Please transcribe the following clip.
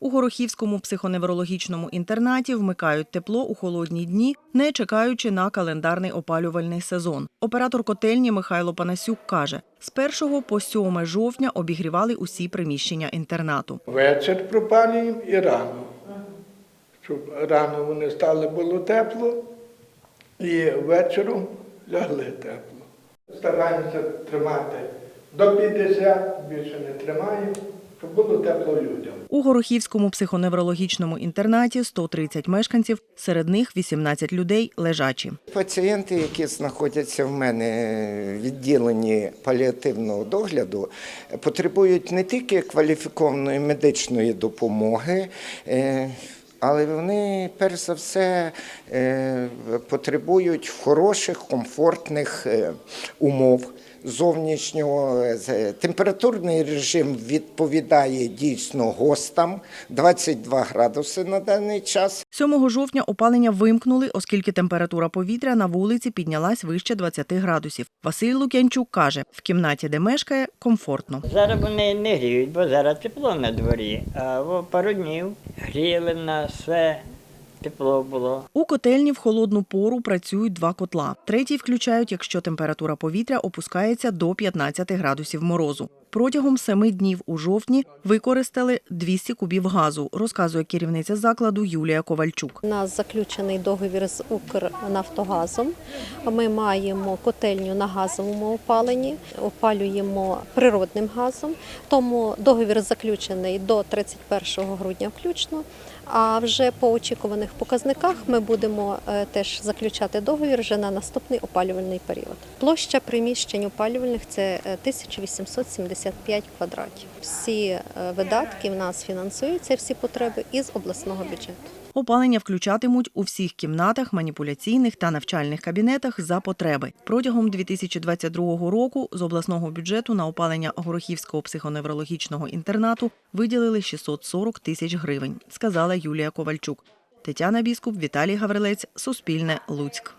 У Горохівському психоневрологічному інтернаті вмикають тепло у холодні дні, не чекаючи на календарний опалювальний сезон. Оператор котельні Михайло Панасюк каже, з 1 по 7 жовтня обігрівали усі приміщення інтернату. Вечір пропалюємо і рано. Щоб рано вони стали було тепло, і вечором лягли тепло. Стараємося тримати до 50, більше не тримаємо, щоб було тепло людям. У Горохівському психоневрологічному інтернаті 130 мешканців, серед них 18 людей лежачі. Пацієнти, які знаходяться в мене в відділенні паліативного догляду, потребують не тільки кваліфікованої медичної допомоги. е, Але вони перш за все е, потребують хороших, комфортних е, умов зовнішнього. Е, Температурний режим відповідає дійсно гостам 22 градуси на даний час. 7 жовтня опалення вимкнули, оскільки температура повітря на вулиці піднялась вище 20 градусів. Василь Лук'янчук каже, в кімнаті, де мешкає, комфортно. Зараз вони не гріють, бо зараз тепло на дворі. А пару днів гріли нас, все тепло було. У котельні в холодну пору працюють два котла. Третій включають, якщо температура повітря опускається до 15 градусів морозу протягом семи днів у жовтні використали 200 кубів газу, розказує керівниця закладу Юлія Ковальчук. У Нас заключений договір з Укрнафтогазом. Ми маємо котельню на газовому опаленні, опалюємо природним газом. Тому договір заключений до 31 грудня, включно. А вже по очікуваних показниках ми будемо е, теж заключати договір вже на наступний опалювальний період. Площа приміщень опалювальних це е, 1870 65 квадратів. Всі е, видатки в нас фінансуються, всі потреби із обласного бюджету. Опалення включатимуть у всіх кімнатах, маніпуляційних та навчальних кабінетах за потреби. Протягом 2022 року з обласного бюджету на опалення Горохівського психоневрологічного інтернату виділили 640 тисяч гривень, сказала Юлія Ковальчук. Тетяна Біскуп, Віталій Гаврилець, Суспільне, Луцьк.